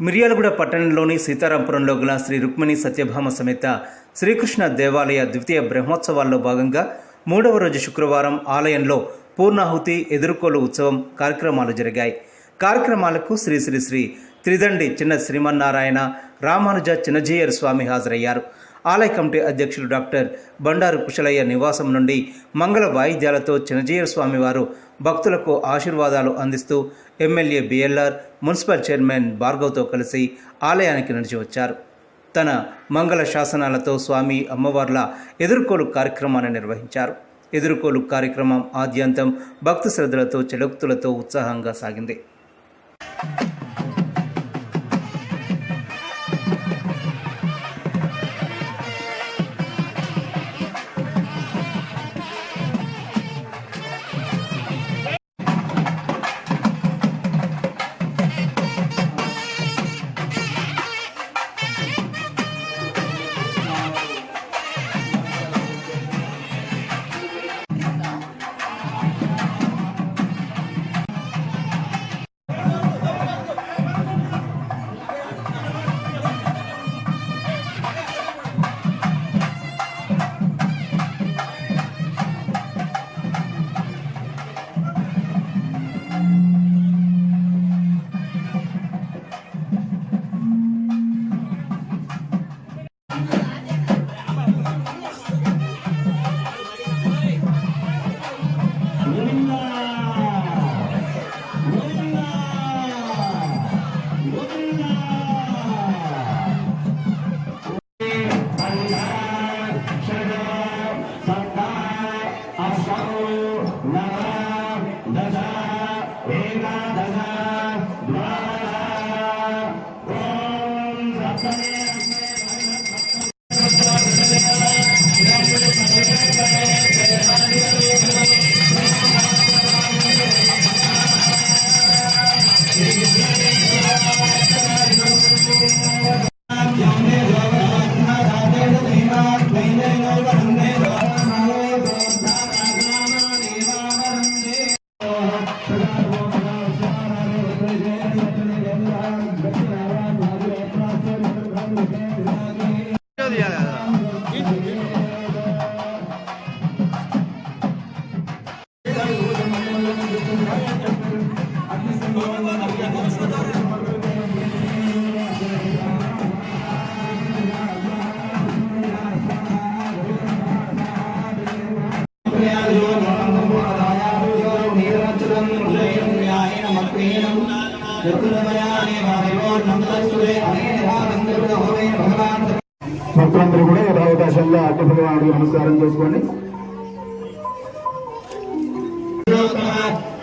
మిర్యాలగూడ పట్టణంలోని సీతారాంపురంలో గల శ్రీ రుక్మిణి సత్యభామ సమేత శ్రీకృష్ణ దేవాలయ ద్వితీయ బ్రహ్మోత్సవాల్లో భాగంగా మూడవ రోజు శుక్రవారం ఆలయంలో పూర్ణాహుతి ఎదుర్కోలు ఉత్సవం కార్యక్రమాలు జరిగాయి. కార్యక్రమాలకు శ్రీ శ్రీ శ్రీ త్రిదండి చిన్న శ్రీమన్నారాయణ రామానుజ చిన్నజీయర్ స్వామి హాజరయ్యారు. ఆలయ కమిటీ అధ్యక్షులు డాక్టర్ బండారు కుశలయ్య నివాసం నుండి మంగళ వాయిద్యాలతో చిన్నజీయర్ స్వామివారు భక్తులకు ఆశీర్వాదాలు అందిస్తూ ఎమ్మెల్యే బిఎల్ఆర్ మున్సిపల్ చైర్మన్ భార్గవ్తో కలిసి ఆలయానికి నడిచి వచ్చారు. తన మంగళ శాసనాలతో స్వామి అమ్మవార్ల ఎదుర్కోలు కార్యక్రమాన్ని నిర్వహించారు. ఎదుర్కోలు కార్యక్రమం ఆద్యంతం భక్తి శ్రద్ధలతో చెడుక్తులతో ఉత్సాహంగా సాగింది.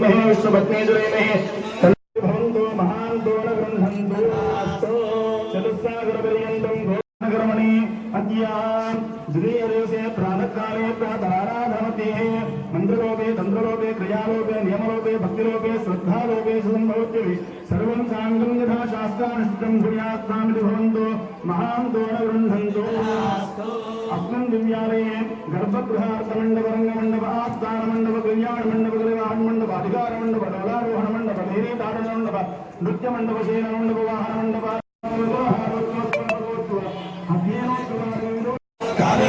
विद्महे विश्वभत्ने सुरेमहे तन्नभवन्तो महान्तोणग्रन्थन्तु आस्तो चतुस्सागरपर्यन्तं घोषणकर्मणि क्रियालोपे नियमलोपे भक्तिलोपे श्रद्धालोपे सुसम्भवत्य సర్వం సాంగం యథా శాస్త్రానుష్ఠితం భూయాత్మామితి భవంతో మహాంతో గృహంతో అస్మన్ దివ్యాలయే గర్భగృహార్థమండపరంగ మండప ఆస్థాన మండప కళ్యాణ మండప గృహాణ మండప అధికార మండప డలారోహణ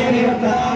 అధ్యయనోత్సవ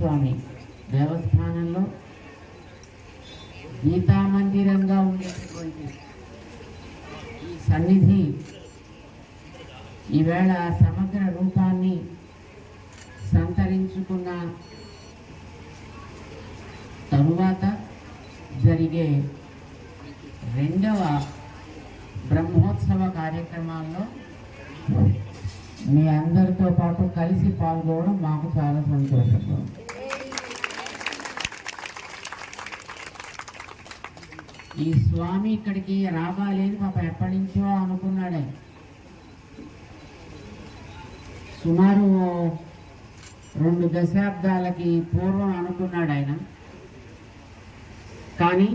స్వామి దేవస్థానంలో గీతామందిరంగా ఉండేటటువంటి ఈ సన్నిధి ఈవేళ సమగ్ర రూపాన్ని సంతరించుకున్న తరువాత జరిగే రెండవ బ్రహ్మోత్సవ కార్యక్రమాల్లో మీ అందరితో పాటు కలిసి పాల్గొనడం మాకు చాలా సంతోషంగా ఉంది. ఈ స్వామి ఇక్కడికి రావాలి అని పాప ఎప్పటి నుంచో అనుకున్నాడే. సుమారు రెండు దశాబ్దాలకి పూర్వం అనుకున్నాడు ఆయన. కానీ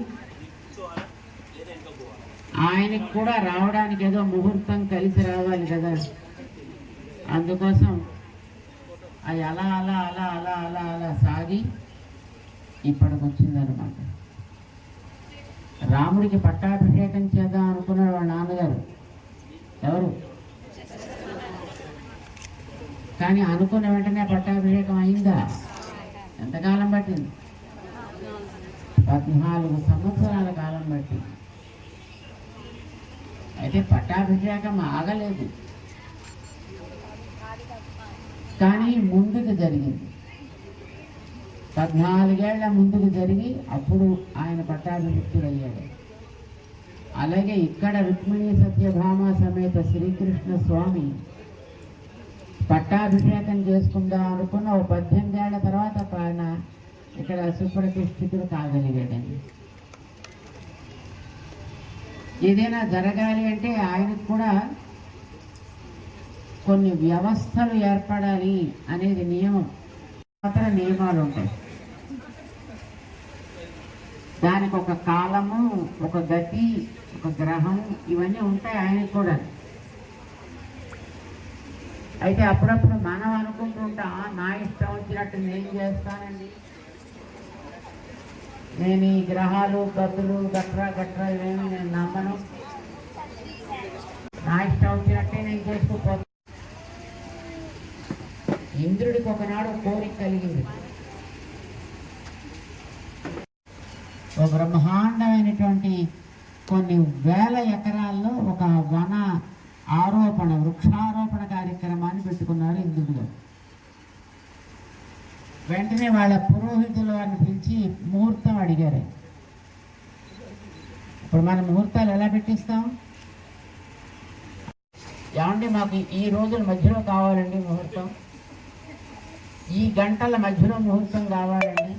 ఆయనకు కూడా రావడానికి ఏదో ముహూర్తం కలిసి రావాలి కదా. అందుకోసం అది అలా అలా అలా అలా అలా అలా సాగి ఇప్పటికి వచ్చిందనమాట రాముడికి పట్టాభిషేకం చేద్దాం అనుకున్నాడు వాళ్ళ నాన్నగారు. ఎవరు? కానీ అనుకున్న వెంటనే పట్టాభిషేకం అయిందా? ఎంతకాలం పట్టింది? పద్నాలుగు సంవత్సరాల కాలం పట్టింది. అయితే పట్టాభిషేకం ఆగలేదు. కానీ ముందుకు జరిగింది. పద్నాలుగేళ్ళ ముందుకు జరిగి అప్పుడు ఆయన పట్టాభిషిక్తుడయ్యాడు అలాగే ఇక్కడ రుక్మిణీ సత్యభామ సమేత శ్రీకృష్ణ స్వామి పట్టాభిషేకం చేసుకుందాం అనుకున్న ఓ పద్దెనిమిది ఏళ్ళ తర్వాత ఆయన ఇక్కడ సుప్రతిష్ఠితుడు కాగలిగాడండి. ఏదైనా జరగాలి అంటే ఆయనకు కూడా కొన్ని వ్యవస్థలు ఏర్పడాలి అనేది నియమం మాత్రం నియమాలు ఉంటాయి. దానికి ఒక కాలము ఒక గతి ఒక గ్రహం ఇవన్నీ ఉంటాయి ఆయనకు కూడా. అయితే అప్పుడప్పుడు మనం అనుకుంటుంటా "ఆ, నా ఇష్టం వచ్చినట్టు నేను చేస్తానండి. నేను ఈ గ్రహాలు గతులు గట్రా గట్రా ఇవేమి నేను నమ్మను. నా ఇష్టం వచ్చినట్టే నేను చేసుకుపోతాను ఇంద్రుడికి ఒకనాడు కోరిక కలిగింది. ఒక బ్రహ్మాండమైనటువంటి కొన్ని వేల ఎకరాల్లో ఒక వన ఆరోపణ వృక్షారోపణ కార్యక్రమాన్ని పెట్టుకున్నారు ఇంద్రుడు గారు. వెంటనే వాళ్ళ పురోహితుల వారిని పిలిచి ముహూర్తం అడిగారు. ఇప్పుడు మన ముహూర్తాలు ఎలా పెట్టిస్తాం? ఏమండి మాకు ఈ రోజుల మధ్యలో కావాలండి ముహూర్తం? ఈ గంటల మధ్యలో ముహూర్తం కావాలండి?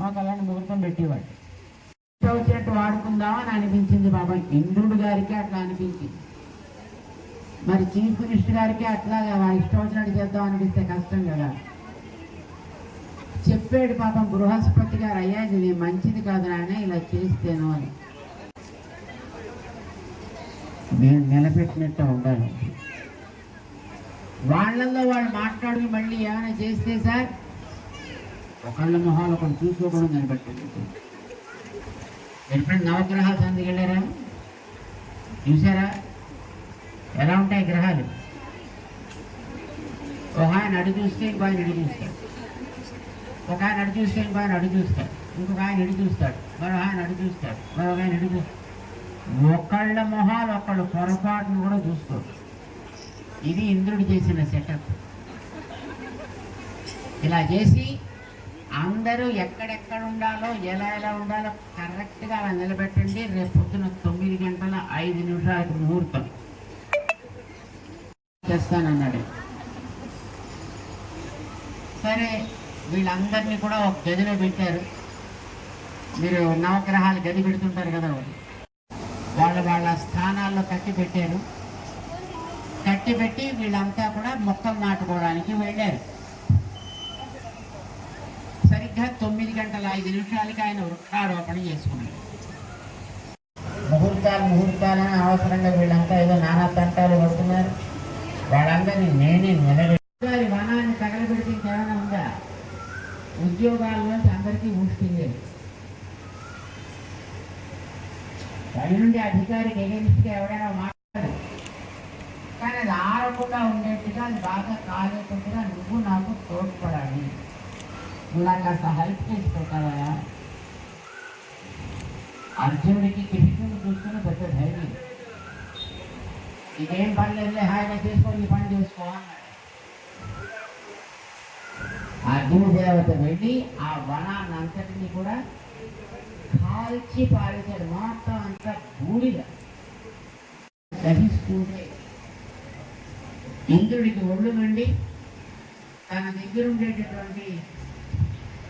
మాకు అలాంటి ముహూర్తం పెట్టేవాడు వచ్చినట్టు వాడుకుందామని అనిపించింది బాబా. ఇంద్రుడు గారికి అట్లా అనిపించింది. మరి చీఫ్ మినిస్టర్ గారికి అట్లాగా ఇష్టం వచ్చినట్టు చేద్దాం అనిపిస్తే కష్టం కదా. చెప్పాడు పాపం బృహస్పతి గారు అయ్యా ఇది మంచిది కాదు నాయన ఇలా చేస్తేను అని. నేను నిలబెట్టినట్టు ఉండాలి. వాళ్ళల్లో వాళ్ళు మాట్లాడి మళ్ళీ ఏమైనా చేస్తే సార్ ఒకళ్ళ మొహాలు ఒకళ్ళు చూసుకోకుండా నిలబెట్టినట్టు ఎప్పుడైనా నవగ్రహ సందికి వెళ్ళారా చూసారా ఎలా ఉంటాయి గ్రహాలు? ఒక ఆయన అడుగు చూస్తే ఇంకో ఆయన అడుగు చూస్తాడు ఒక ఆయన అడుగు చూస్తే ఇంకో ఆయన అడుగు చూస్తాడు ఇంకొక ఆయన ఇడి చూస్తాడు. మరో ఆయన అడుగు చూస్తాడు. మరొక ఆయన ఇడి చూస్తాడు. ఒకళ్ళ మొహాలు ఒకళ్ళు పొరపాటును కూడా చూసుకోరు. ఇది ఇంద్రుడు చేసిన సెటప్. ఇలా చేసి అందరూ ఎక్కడెక్కడ ఉండాలో ఎలా ఎలా ఉండాలో కరెక్ట్గా అలా నిలబెట్టండి. రేపు పొద్దున తొమ్మిది గంటల ఐదు నిమిషాలకు ముహూర్తం. చేస్తానన్నాడు. సరే వీళ్ళందరినీ కూడా ఒక గదిలో పెట్టారు. మీరు నవగ్రహాలు గది పెడుతుంటారు కదా వాళ్ళు. వాళ్ళ వాళ్ళ స్థానాల్లో కట్టి పెట్టారు. కట్టి పెట్టి వీళ్ళంతా కూడా మొక్కలు నాటుకోవడానికి వెళ్ళారు. సరిగ్గా తొమ్మిది గంటల ఐదు నిమిషాలకి ఆయన వృక్షారోపణ చేసుకున్నారు. ముహూర్తాలు ముహూర్తాలని అవసరంగా వీళ్ళంతా ఏదో నానా తంటాలు పడుతున్నారు. వాళ్ళందరినీ నేనే నిలబెట్టి వనాన్ని తగలబెడితే ఇంకేమైనా ఉందా? ఉద్యోగాల్లో అందరికీ ఊష్టిందే పైనుండి అధికారికి ఎగెన్స్ట్గా ఎవరైనా మాట్లాడు కానీ అది ఆరకుండా ఉండేట్టుగా అది బాగా కాలేకుండా నువ్వు నాకు తోడ్పడాలి. ఇలా కాస్త హెల్ప్ చేసి అర్జునుడికి కృష్ణుడు చూసుకుని పెద్ద ధైర్యం. ఇదేం పని లేదులే హాయిగా చేసుకో పని చేసుకో అర్జున దేవత వెళ్ళి ఆ వనాన్ని అంతటిని కూడా కాల్చి పారేశాడు. మొత్తం అంతా బూడిద. దహిస్తుంటే ఇంద్రుడికి ఒళ్ళు నుండి తన దగ్గర ఉండేటటువంటి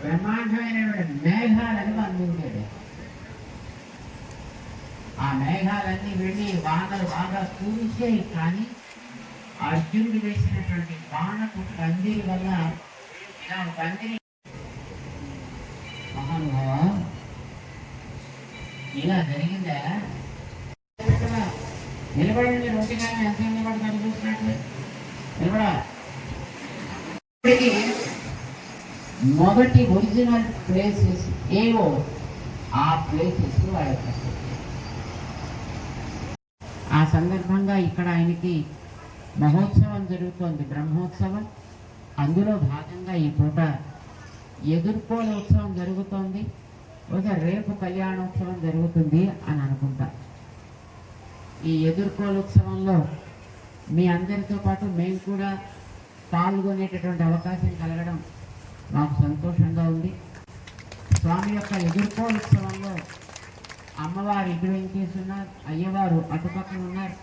బ్రహ్మాండమైనటువంటి మేఘాలను అందించాడు ఆ మేఘాలన్నీ వెళ్ళి వానలు బాగా కూర్చాయి కానీ అర్జునుడు వేసినటువంటి బాణపు పందిరి వల్ల ఇలా పందిరి మహానుభావ ఇలా జరిగిందా? నిలబడండి రొట్టిగా ఎంత నిలబడతారు చూసినట్లు నిలబడా. ఇప్పటికీ మొదటి ఒరిజినల్ ప్లేసెస్ ఏవో ఆ ప్లేసెస్ వాళ్ళకి ఆ సందర్భంగా ఇక్కడ ఆయనకి మహోత్సవం జరుగుతోంది బ్రహ్మోత్సవం. అందులో భాగంగా ఈ పూట ఎదుర్కోల ఉత్సవం జరుగుతోంది. ఒక రేపు కళ్యాణోత్సవం జరుగుతుంది అని అనుకుంటా. ఈ ఎదుర్కోల ఉత్సవంలో మీ అందరితో పాటు మేము కూడా పాల్గొనేటటువంటి అవకాశం కలగడం మాకు సంతోషంగా ఉంది. స్వామి యొక్క ఎదుర్కోల ఉత్సవంలో అమ్మవారు ఇటు వెంకేసి ఉన్నారు అయ్యవారు అటుపక్కన ఉన్నారు.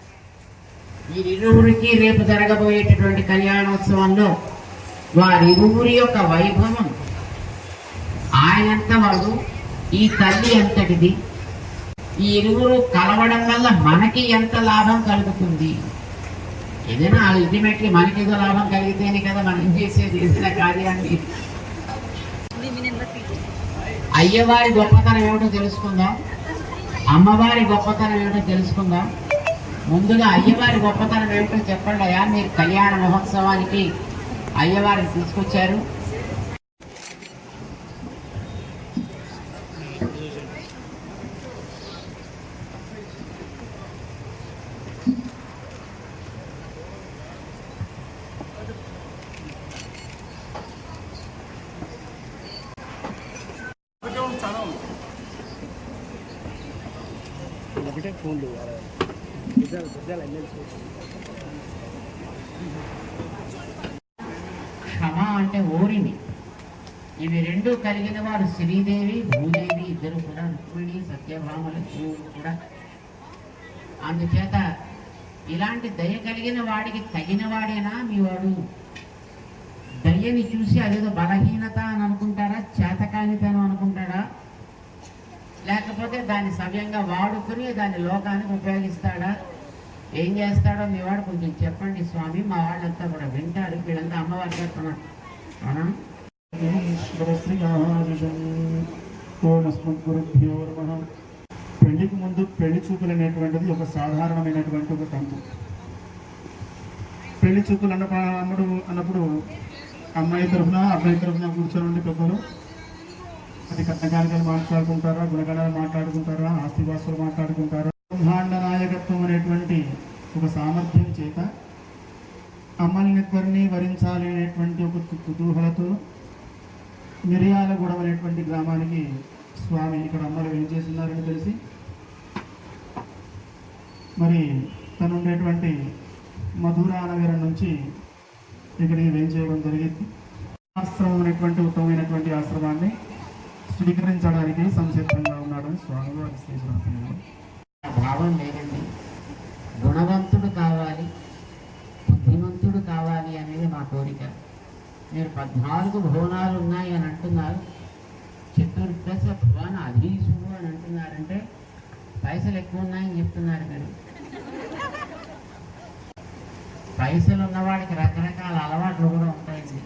వీరిరువురికి రేపు జరగబోయేటటువంటి కళ్యాణోత్సవంలో వారిరువురి యొక్క వైభవం ఆయనంత వాడు ఈ తల్లి ఎంతటిది ఈ ఇరువురు కలవడం వల్ల మనకి ఎంత లాభం కలుగుతుంది? ఏదైనా అల్టిమేట్లీ మనకేదో లాభం కలిగితేనే కదా మనం చేసేది ఏదైనా కార్యాన్ని. అయ్యవారి గొప్పతనం ఏమిటో తెలుసుకుందాం. అమ్మవారి గొప్పతనం ఏమిటో తెలుసుకుందాం. ముందుగా అయ్యవారి గొప్పతనం ఏమిటో చెప్పండి అయ్యా. మీరు కళ్యాణ మహోత్సవానికి అయ్యవారిని తీసుకొచ్చారు. ఒకటే ఫోన్లు క్షమ అంటే ఓరిమి ఇవి రెండు కలిగిన వారు శ్రీదేవి భూదేవి ఇద్దరు కూడా రుక్మిణి సత్యభామలు శివుడు కూడా. అందుచేత ఇలాంటి దయ కలిగిన వాడికి తగిన వాడేనా మీ వాడు? దయ్యని చూసి అదేదో బలహీనత అని అనుకుంటారా? చేతకానితనం లేకపోతే దాన్ని సవ్యంగా వాడుకుని దాన్ని లోకానికి ఉపయోగిస్తాడా? ఏం చేస్తాడో మీ వాడు కొంచెం చెప్పండి స్వామి. మా వాళ్ళంతా కూడా వింటారు. వీళ్ళంతా అమ్మవారు చెప్తున్నారు అవునా? పెళ్ళికి ముందు పెళ్ళి చూపులు అనేటువంటిది ఒక సాధారణమైనటువంటి ఒక తంతు. పెళ్ళి చూపులు అన్న అన్నప్పుడు అన్నప్పుడు అమ్మాయి తరఫున అబ్బాయి తరఫున కూర్చొని ఉండి పెద్దలు అది కథకాలికలు మాట్లాడుకుంటారా? గుణగణాలు మాట్లాడుకుంటారా? ఆస్తివాసులు మాట్లాడుకుంటారా? బ్రహ్మాండ నాయకత్వం అనేటువంటి ఒక సామర్థ్యం చేత అమ్మల్నిద్దరినీ వరించాలి అనేటువంటి ఒక కుతూహలతో మిరియాలగూడెం అనేటువంటి గ్రామానికి స్వామి ఇక్కడ అమ్మలు ఏం చేస్తున్నారని తెలిసి మరి తను ఉండేటువంటి మధురా నగరం నుంచి ఇక్కడికి వేయించేయడం జరిగింది. ఆశ్రమం అనేటువంటి ఉత్తమమైనటువంటి ఆశ్రమాన్ని స్వీకరించడానికి సంసిద్ధంగా ఉన్నాడని స్వామి వారి భావం లేదండి. గుణవంతుడు కావాలి బుద్ధిమంతుడు కావాలి అనేది మా కోరిక. మీరు పద్నాలుగు భువనాలు ఉన్నాయి అని అంటున్నారు. చతుర్దశ భువన అధీశుడు అని అంటున్నారంటే పైసలు ఎక్కువ ఉన్నాయని చెప్తున్నారు మీరు. పైసలు ఉన్నవాడికి రకరకాల అలవాట్లు కూడా ఉంటాయండి.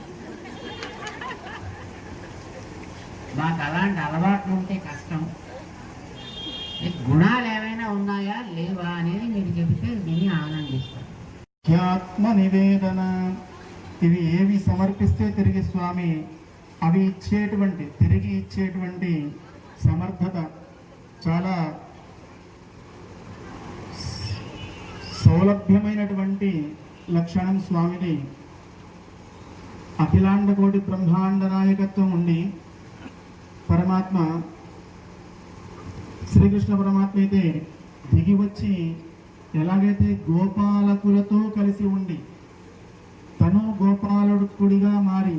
మాకు అలాంటి అలవాట్లు ఉంటే కష్టం గుణాలు ఏమైనా ఉన్నాయా? లేవా అనేది మీరు చెబితే విని ఆనందిస్తాం ఆత్మ నివేదన. ఇవి ఏవి సమర్పిస్తే తిరిగి స్వామి? అవి ఇచ్చేటువంటి తిరిగి ఇచ్చేటువంటి సమర్థత చాలా సౌలభ్యమైనటువంటి లక్షణం స్వామిది. అఖిలాండ కోటి బ్రహ్మాండ నాయకత్వం ఉండి పరమాత్మ శ్రీకృష్ణ పరమాత్మ అయితే దిగి వచ్చి ఎలాగైతే గోపాలకులతో కలిసి ఉండి తను గోపాలకుడిగా మారి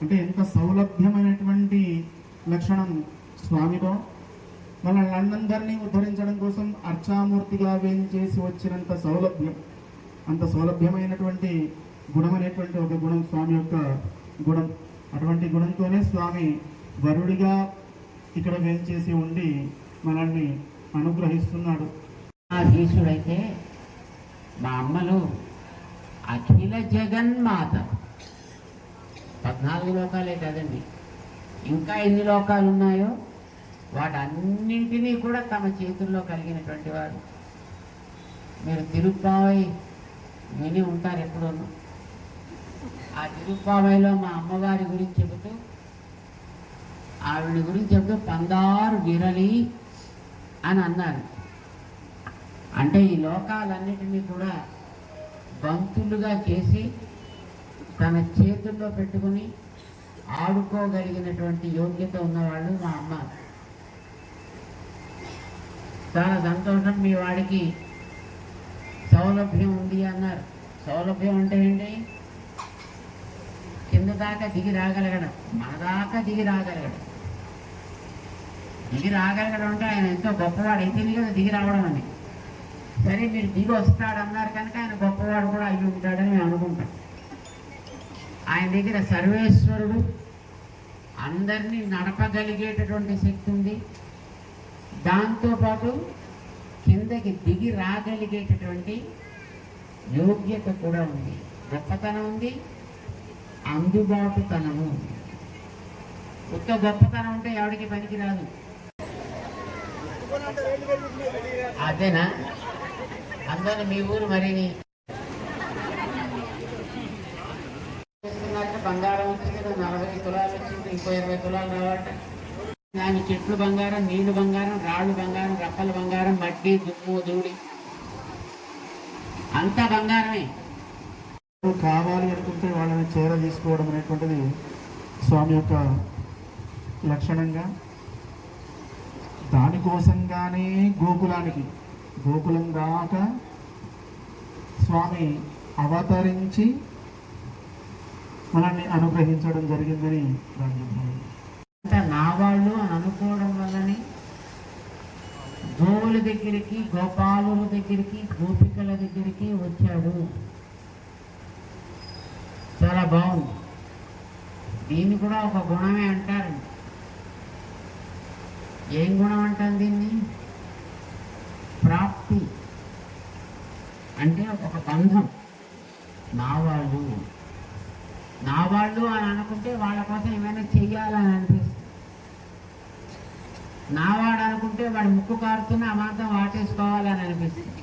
అంటే ఎంత సౌలభ్యమైనటువంటి లక్షణం స్వామిలో. మన ఉద్ధరించడం కోసం అర్చామూర్తిగా వేయించేసి వచ్చినంత సౌలభ్యం అంత సౌలభ్యమైనటువంటి గుణం అనేటువంటి ఒక గుణం స్వామి యొక్క గుణం. అటువంటి గుణంతోనే స్వామి వరుడిగా ఇక్కడ వేయించేసి ఉండి మనల్ని అనుగ్రహిస్తున్నాడు. ఆ మా అమ్మలు అఖిల జగన్మాత పద్నాలుగు లోకాలే కదండి. ఇంకా ఎన్ని లోకాలు ఉన్నాయో వాటన్నింటినీ కూడా తమ చేతుల్లో కలిగినటువంటి వారు. మీరు తిరుపావై విని ఉంటారు ఎప్పుడూ ఆ తిరుప్పావైలో మా అమ్మవారి గురించి చెబుతూ ఆవిడ గురించి చెబుతూ పందారు విరలి అని అన్నారు. అంటే ఈ లోకాలన్నిటినీ కూడా బంతులుగా చేసి తన చేతుల్లో పెట్టుకుని ఆడుకోగలిగినటువంటి యోగ్యత ఉన్నవాళ్ళు మా అమ్మ. చాలా సంతోషం మీ వాడికి సౌలభ్యం ఉంది అన్నారు. సౌలభ్యం అంటే ఏంటి? కింద దాకా దిగి రాగలగడం మన దాకా దిగి రాగలగడం. దిగి రాగలగడం అంటే ఆయన ఎంతో గొప్పవాడు. అయితేనే కదా దిగి రావడం అని సరే మీరు దిగి వస్తాడు అన్నారు కనుక ఆయన గొప్పవాడు కూడా అయ్యి ఉంటాడని మేము అనుకుంటాం. ఆయన దగ్గర సర్వేశ్వరుడు అందరినీ నడపగలిగేటటువంటి శక్తి ఉంది. దాంతోపాటు కిందకి దిగి రాగలిగేటటువంటి యోగ్యత కూడా ఉంది. గొప్పతనం ఉంది. అందుబాటుతనము ఉత్త గొప్పతనం ఉంటే ఎవరికి పనికి రాదు అదేనా? అందరూ మీ ఊరు మరి బంగారం వచ్చింది నలభై తులాలు వచ్చింది ఇంకో ఇరవై తులాలు రావాలంటే. దాని చెట్లు బంగారం నీళ్ళు బంగారం రాళ్ళు బంగారం రప్పల బంగారం మట్టి దుమ్ము ధూళి. అంతా బంగారమే. కావాలి అనుకుంటే వాళ్ళని చేర తీసుకోవడం అనేటువంటిది స్వామి యొక్క లక్షణంగా దానికోసంగానే గోకులానికి గోకులం దాక స్వామి అవతరించి మనల్ని అనుగ్రహించడం జరిగిందని అంటే నా వాళ్ళు అని అనుకోవడం వల్లని గోవుల దగ్గరికి గోపాలుల దగ్గరికి గోపికల దగ్గరికి వచ్చాడు. చాలా బాగుంది. దీన్ని కూడా ఒక గుణమే అంటారు ఏం గుణం అంటాం దీన్ని? ప్రాప్తి అంటే ఒక బంధం. నా వాళ్ళు. నా వాళ్ళు అని అనుకుంటే వాళ్ళ కోసం ఏమైనా చెయ్యాలని అనిపిస్తుంది. నా వాడు అనుకుంటే వాడు ముక్కు కారుతున్న అమాంతం వాటేసుకోవాలని అనిపిస్తుంది.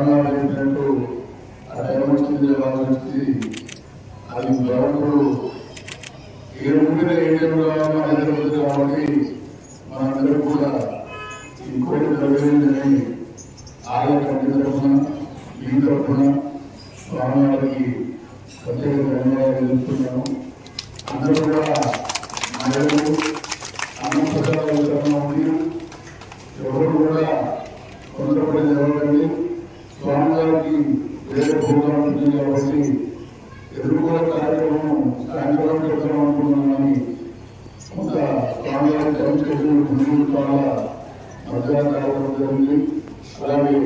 సత్కృతాయాస్తు మంగళం ఆ టైం వచ్చింది వాళ్ళు అది వరకు ఏ ఊరిలో ఏ టైంలో హైదరాబాద్ కాబట్టి మనందరూ కూడా ఈ కోరిక నెరవేరిందని ఆలయ కమిటీ తరఫున ఈ తరఫున స్వామివారికి ప్రత్యేక ధన్యవాదాలు తెలుపుతున్నాను అందరూ కూడా మహిళలు అన్న ప్రసాదాల తరఫున ఉండి ఎవరు కూడా కొంతపడి నిలబడండి స్వామివారికి వేరే భూగాలు ఉంటుంది కాబట్టి ఎదుర్కొనే కార్యక్రమం సాయంత్రం పెడతాం అనుకున్నాం కానీ కొంత స్వామివారి టైం షెడ్యూల్ ముందు చాలా మధ్యాహ్నం కార్యక్రమం జరిగింది అలాగే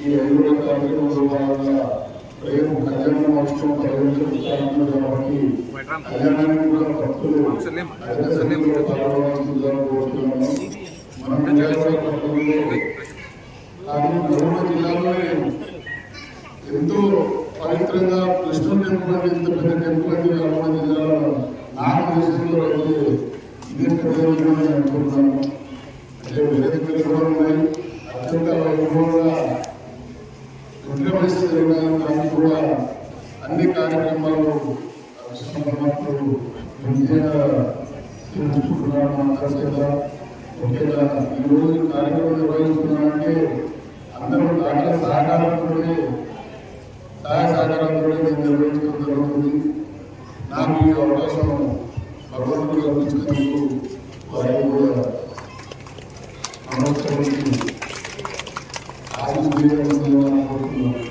ఈ ఐదు రోజుల కార్యక్రమంలో భాగంగా రేపు కళ్యాణ మహోత్సవం ప్రవేశిస్తాను కాబట్టి కళ్యాణానికి కూడా భక్తులు అధిక పాల్గొనాల్సిందిగా కోరుతున్నాను మనం నిలబడే పట్టణంలో కానీ నల్గొండ జిల్లాలోనే ఎంతో పవిత్రంగా కృష్ణుడు టెంపుల్ అంటే ఇంత పెద్ద టెంపుల్ అంటే నల్గొండ జిల్లాలో నాకు దేశంలో అయితే ఇదే నేను అనుకుంటున్నాను. అంటే వేరే దగ్గర కూడా ఉన్నాయి. అత్యంత వైభవంగా దుర్గ పరిస్థితి దానికి కూడా అన్ని కార్యక్రమాలు కృష్ణ పరమాత్ముడు విద్యగా చూసుకుంటున్నాడు మన చేత ముఖ్యంగా ఈ రోజు కార్యక్రమం నిర్వహిస్తున్నామంటే అందరూ దాంట్లో సహకారంతో సహాయ సహకారంతో మేము నిర్వహించడం జరుగుతుంది నాకు ఈ అవకాశం భగవంతుడు అందించినందుకు వారికి కూడా నమస్కరించి ఆశిస్తున్నాను కోరుతున్నాను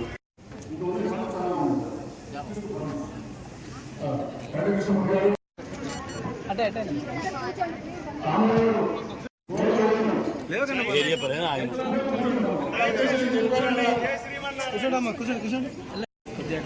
కూర్చోండి కూర్చోండి కూర్చోండి కొద్దిగా